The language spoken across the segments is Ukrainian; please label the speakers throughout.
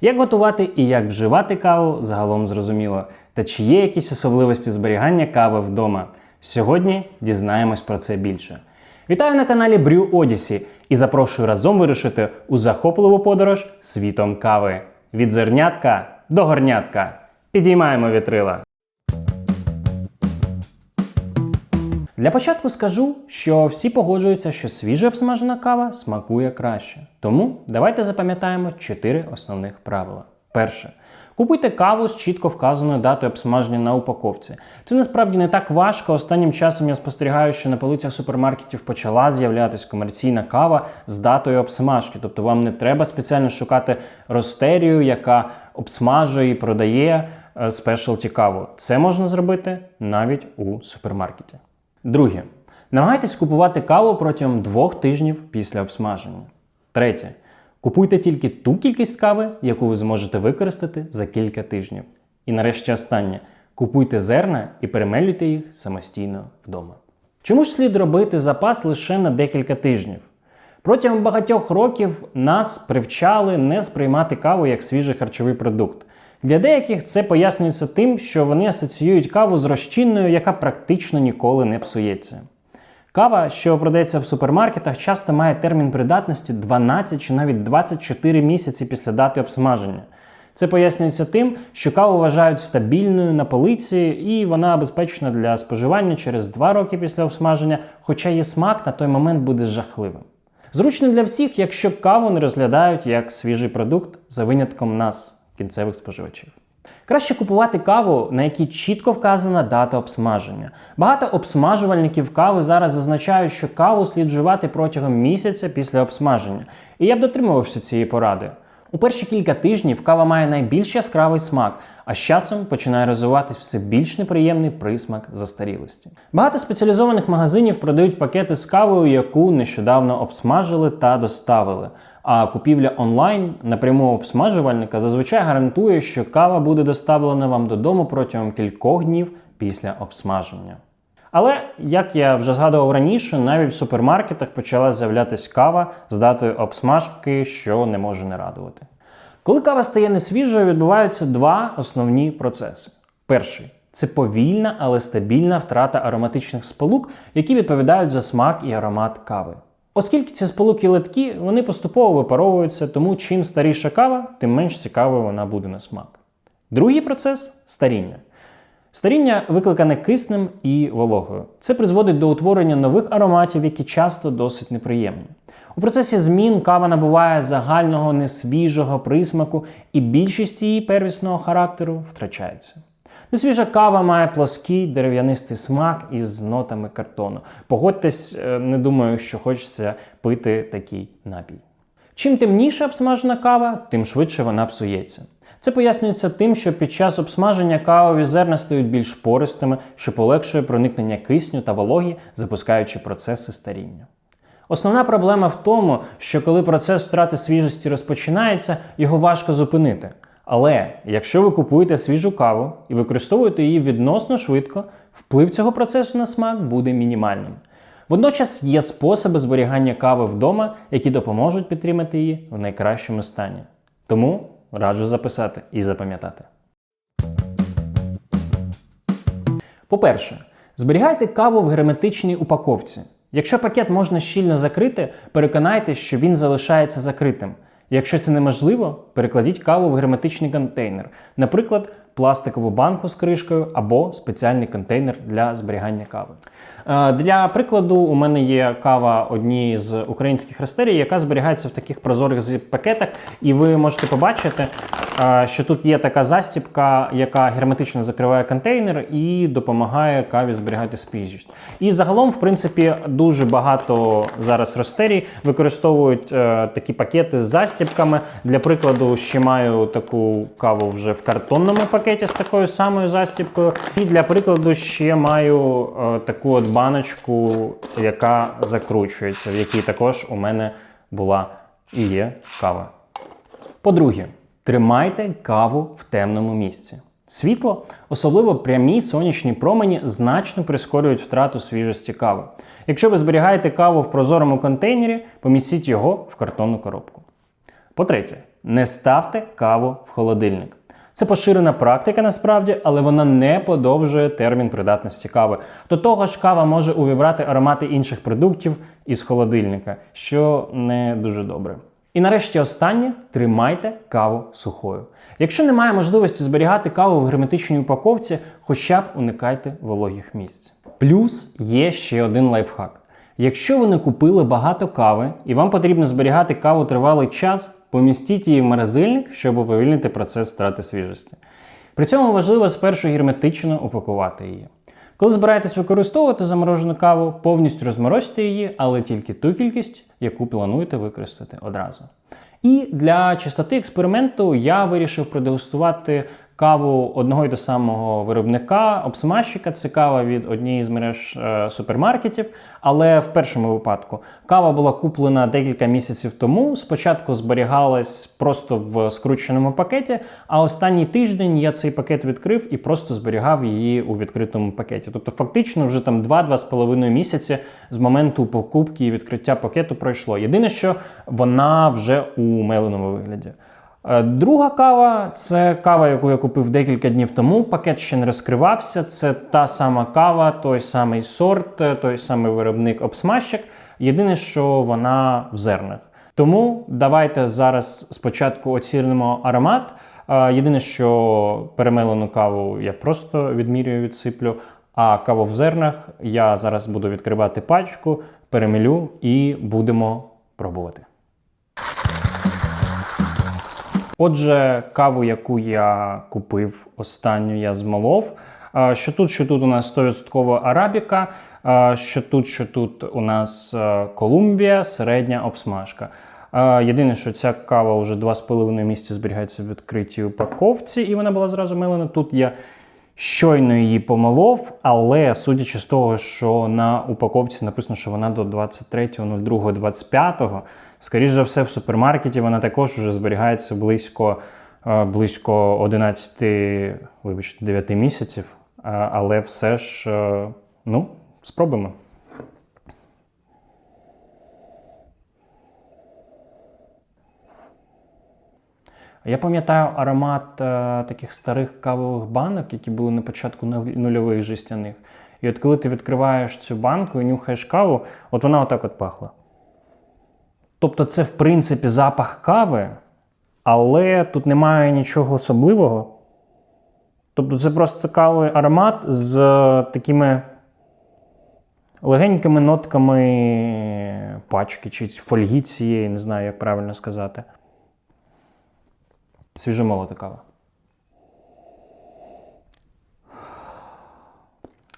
Speaker 1: Як готувати і як вживати каву загалом зрозуміло. Та чи є якісь особливості зберігання кави вдома? Сьогодні дізнаємось про це більше. Вітаю на каналі Брю Одісі і запрошую разом вирушити у захопливу подорож світом кави. Від зернятка до горнятка. Підіймаємо вітрила. Для початку скажу, що всі погоджуються, що свіжа обсмажена кава смакує краще. Тому давайте запам'ятаємо чотири основних правила. Перше. Купуйте каву з чітко вказаною датою обсмаження на упаковці. Це насправді не так важко. Останнім часом я спостерігаю, що на полицях супермаркетів почала з'являтися комерційна кава з датою обсмажки. Тобто вам не треба спеціально шукати ростерію, яка обсмажує і продає спешалті каву. Це можна зробити навіть у супермаркеті. Друге. Намагайтесь купувати каву протягом двох тижнів після обсмаження. Третє. Купуйте тільки ту кількість кави, яку ви зможете використати за кілька тижнів. І нарешті останнє. Купуйте зерна і перемелюйте їх самостійно вдома. Чому ж слід робити запас лише на декілька тижнів? Протягом багатьох років нас привчали не сприймати каву як свіжий харчовий продукт. Для деяких це пояснюється тим, що вони асоціюють каву з розчинною, яка практично ніколи не псується. Кава, що продається в супермаркетах, часто має термін придатності 12 чи навіть 24 місяці після дати обсмаження. Це пояснюється тим, що каву вважають стабільною на полиці і вона безпечна для споживання через 2 роки після обсмаження, хоча її смак на той момент буде жахливим. Зручно для всіх, якщо каву не розглядають як свіжий продукт за винятком нас, кінцевих споживачів. Краще купувати каву, на якій чітко вказана дата обсмаження. Багато обсмажувальників кави зараз зазначають, що каву слід вживати протягом місяця після обсмаження. І я б дотримувався цієї поради. У перші кілька тижнів кава має найбільш яскравий смак, а з часом починає розвиватись все більш неприємний присмак застарілості. Багато спеціалізованих магазинів продають пакети з кавою, яку нещодавно обсмажили та доставили. А купівля онлайн напряму обсмажувальника зазвичай гарантує, що кава буде доставлена вам додому протягом кількох днів після обсмаження. Але, як я вже згадував раніше, навіть в супермаркетах почала з'являтися кава з датою обсмажки, що не може не радувати. Коли кава стає несвіжою, відбуваються два основні процеси. Перший це повільна, але стабільна втрата ароматичних сполук, які відповідають за смак і аромат кави. Оскільки ці сполуки литкі, вони поступово випаровуються, тому чим старіша кава, тим менш цікавою вона буде на смак. Другий процес старіння. Старіння викликане киснем і вологою. Це призводить до утворення нових ароматів, які часто досить неприємні. У процесі змін кава набуває загального несвіжого присмаку, і більшість її первісного характеру втрачається. Несвіжа кава має плоский дерев'янистий смак із нотами картону. Погодьтесь, е, не думаю, що хочеться пити такий напій. Чим темніша обсмажена кава, тим швидше вона псується. Це пояснюється тим, що під час обсмаження кавові зерна стають більш пористими, що полегшує проникнення кисню та вологі, запускаючи процеси старіння. Основна проблема в тому, що коли процес втрати свіжості розпочинається, його важко зупинити. Але якщо ви купуєте свіжу каву і використовуєте її відносно швидко, вплив цього процесу на смак буде мінімальним. Водночас є способи зберігання кави вдома, які допоможуть підтримати її в найкращому стані. Тому раджу записати і запам'ятати. По-перше, зберігайте каву в герметичній упаковці. Якщо пакет можна щільно закрити, переконайтеся, що він залишається закритим. Якщо це неможливо, перекладіть каву в герметичний контейнер, наприклад, пластикову банку з кришкою або спеціальний контейнер для зберігання кави. Е, Для прикладу, у мене є кава однієї з українських рестерій, яка зберігається в таких прозорих зіп-пакетах, і ви можете побачити, е, що тут є така застібка, яка герметично закриває контейнер і допомагає каві зберігати свіжість. І загалом, в принципі, дуже багато зараз ростерій використовують е, такі пакети з застібками. Для прикладу, ще маю таку каву вже в картонному пакеті з такою самою застібкою. І для прикладу ще маю е, таку от баночку, яка закручується, в якій також у мене була і є кава. По-друге, тримайте каву в темному місці. Світло, особливо прямі сонячні промені, значно прискорюють втрату свіжості кави. Якщо ви зберігаєте каву в прозорому контейнері, помістіть його в картонну коробку. По-третє, Не ставте каву в холодильник. Це поширена практика насправді, але вона не подовжує термін придатності кави. До того ж, кава може увібрати аромати інших продуктів із холодильника, що не дуже добре. І нарешті останнє тримайте каву сухою. Якщо немає можливості зберігати каву в герметичній упаковці, хоча б уникайте вологих місць. Плюс є ще один лайфхак. Якщо ви не купили багато кави і вам потрібно зберігати каву тривалий час, помістіть її в морозильник, щоб уповільнити процес втрати свіжості. При цьому важливо спершу герметично упакувати її. Коли збираєтесь використовувати заморожену каву, повністю розморозьте її, але тільки ту кількість, яку плануєте використати одразу. І для чистоти експерименту я вирішив продегустувати каву одного й до самого виробника, обсмажчика. Це кава від однієї з мереж е, супермаркетів. Але в першому випадку кава була куплена декілька місяців тому. Спочатку зберігалась просто в скрученому пакеті, а останній тиждень я цей пакет відкрив і просто зберігав її у відкритому пакеті. Тобто, фактично, вже там 2-2,5 місяці з моменту покупки і відкриття пакету пройшло. Єдине, що вона вже у меленому вигляді. Е, Друга кава це кава, яку я купив декілька днів тому. Пакет ще не розкривався. Це та сама кава, той самий сорт, е, той самий виробник обсмажчик. Єдине, що вона в зернах. Тому давайте зараз спочатку оцінимо аромат. Е, Єдине, що перемелену каву я просто відмірюю, відсиплю. А каву в зернах я зараз буду відкривати пачку, перемелю і будемо пробувати. Отже, каву, яку я купив останню, я змолов. Що тут, що тут у нас 100% арабіка, що тут, що тут у нас Колумбія, середня обсмажка. Єдине, що ця кава вже 2,5 місяці зберігається в відкритій упаковці, і вона була зразу мелена. Тут я щойно її помолов, але судячи з того, що на упаковці написано, що вона до 23.02.25, скоріш за все, в супермаркеті вона також вже зберігається близько, е, близько 11, вибачте, 9 місяців. Е, Але все ж, е, ну, спробуємо. Я пам'ятаю аромат е, таких старих кавових банок, які були на початку нульових жестяних. І от коли ти відкриваєш цю банку і нюхаєш каву, от вона отак от пахла. Тобто, це, в принципі, запах кави, але тут немає нічого особливого. Тобто, це просто кавовий аромат з е, такими легенькими нотками пачки чи фольги цієї, не знаю, як правильно сказати. Свіжомолота кава.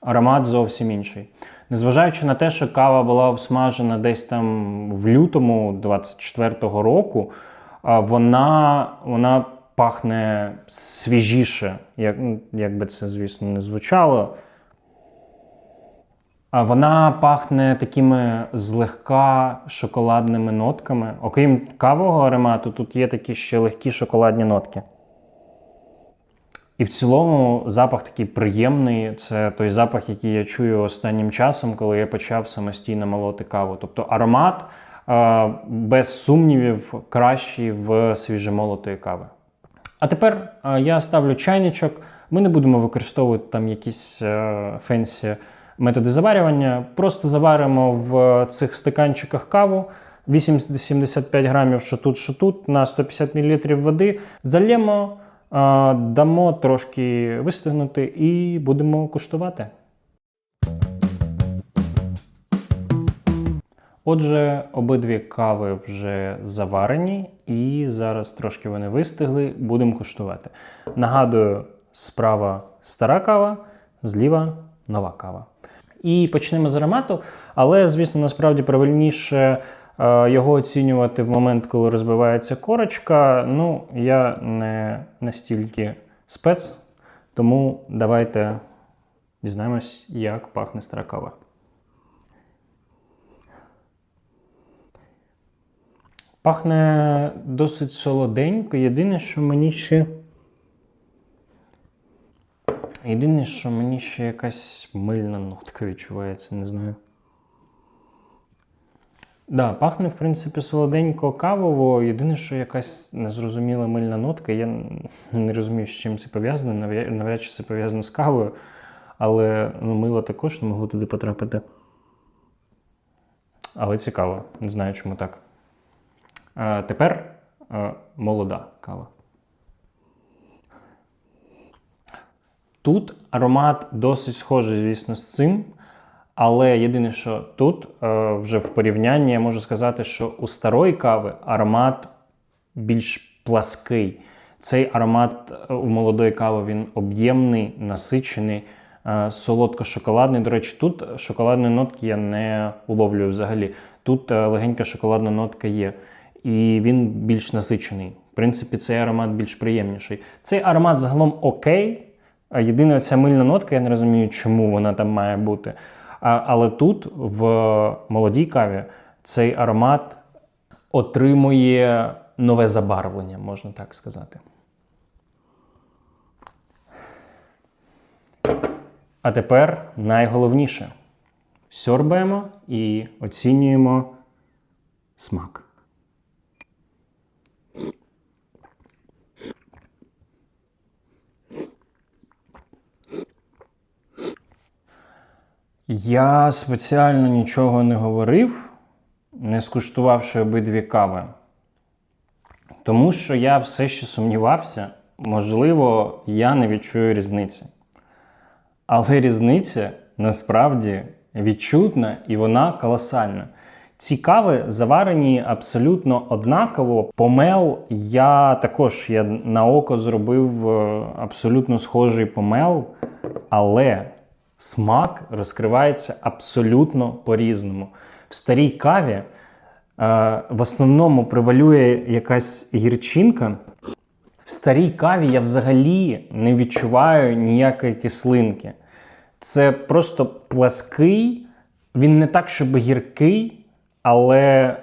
Speaker 1: Аромат зовсім інший. Незважаючи на те, що кава була обсмажена десь там в лютому 24-го року, вона, вона пахне свіжіше, як, ну, як би це, звісно, не звучало. Вона пахне такими злегка шоколадними нотками. Окрім кавового аромату, тут є такі ще легкі шоколадні нотки. І в цілому запах такий приємний. Це той запах, який я чую останнім часом, коли я почав самостійно молоти каву. Тобто аромат, е, без сумнівів, кращий в свіжемолотої кави. А тепер е, я ставлю чайничок. Ми не будемо використовувати там якісь е, фенсі методи заварювання. Просто заваримо в цих стаканчиках каву 80-75 грамів, що тут, що тут, на 150 мл води. Зальємо, дамо трошки вистигнути і будемо куштувати. Отже, обидві кави вже заварені, і зараз трошки вони вистигли, будемо куштувати. Нагадую, справа стара кава, зліва нова кава. І почнемо з аромату, але, звісно, насправді правильніше його оцінювати в момент, коли розбивається корочка. Ну, я не настільки спец, тому давайте дізнаємось, як пахне стара кава. Пахне досить солоденько. Єдине, що мені ще. Єдине, що мені ще якась мильна нотка відчувається, не знаю. Да, пахне, в принципі, солоденько кавово. Єдине, що якась незрозуміла мильна нотка. Я не розумію, з чим це пов'язано. Навряд навряд чи це пов'язано з кавою. Але ну, мило також не могло туди потрапити. Але цікаво, не знаю, чому так. А, тепер а, молода кава. Тут аромат досить схожий, звісно, з цим. Але єдине, що тут е, вже в порівнянні я можу сказати, що у старої кави аромат більш плаский. Цей аромат е, у молодої кави він об'ємний, насичений, е, солодко-шоколадний. До речі, тут шоколадної нотки я не уловлюю взагалі. Тут е, легенька шоколадна нотка є. І він більш насичений. В принципі, цей аромат більш приємніший. Цей аромат загалом окей. Єдина ця мильна нотка, я не розумію, чому вона там має бути. Але тут, в молодій каві, цей аромат отримує нове забарвлення, можна так сказати. А тепер найголовніше. Сьорбаємо і оцінюємо смак. Я спеціально нічого не говорив, не скуштувавши обидві кави. Тому що я все ще сумнівався, можливо, я не відчую різниці. Але різниця насправді відчутна і вона колосальна. Ці кави заварені абсолютно однаково. Помел я також я на око зробив е, абсолютно схожий помел, але смак розкривається абсолютно по-різному. В старій каві е, в основному превалює якась гірчинка. В старій каві я взагалі не відчуваю ніякої кислинки. Це просто плаский, він не так, щоб гіркий, але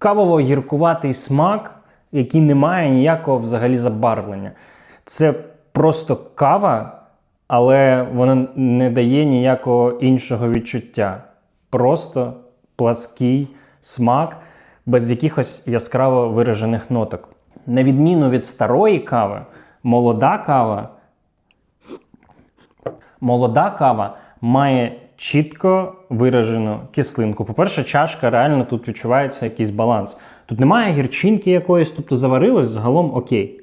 Speaker 1: кавово-гіркуватий смак, який не має ніякого взагалі забарвлення. Це просто кава, але вона не дає ніякого іншого відчуття. Просто плаский смак без якихось яскраво виражених ноток. На відміну від старої кави, молода кава. Молода кава має чітко виражену кислинку. По-перше, чашка реально тут відчувається якийсь баланс. Тут немає гірчинки якоїсь, тобто заварилось загалом окей.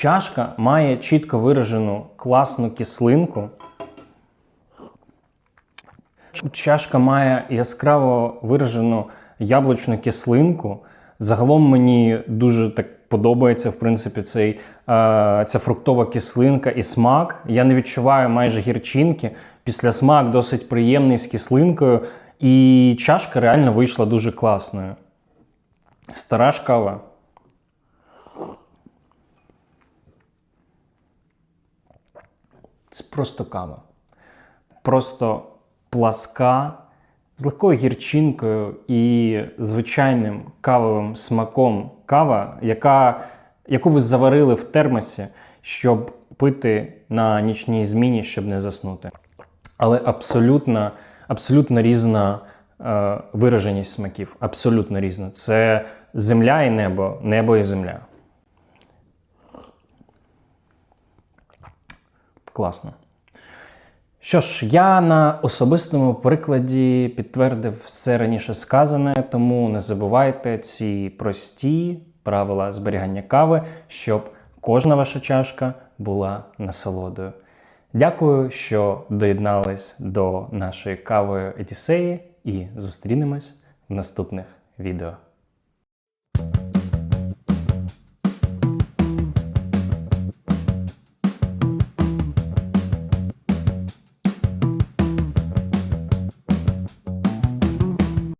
Speaker 1: Чашка має чітко виражену класну кислинку. Чашка має яскраво виражену яблучну кислинку. Загалом мені дуже так подобається, в принципі, цей, е, ця фруктова кислинка і смак. Я не відчуваю майже гірчинки. Після смак досить приємний з кислинкою. І чашка реально вийшла дуже класною. Стара ж Це просто кава. Просто пласка з легкою гірчинкою і звичайним кавовим смаком кава, яка, яку ви заварили в термосі, щоб пити на нічній зміні, щоб не заснути. Але абсолютно, абсолютно різна е, вираженість смаків. Абсолютно різна. Це земля і небо, небо і земля. Класно. Що ж, я на особистому прикладі підтвердив все раніше сказане, тому не забувайте ці прості правила зберігання кави, щоб кожна ваша чашка була насолодою. Дякую, що доєднались до нашої кавої Едісеї, і зустрінемось в наступних відео.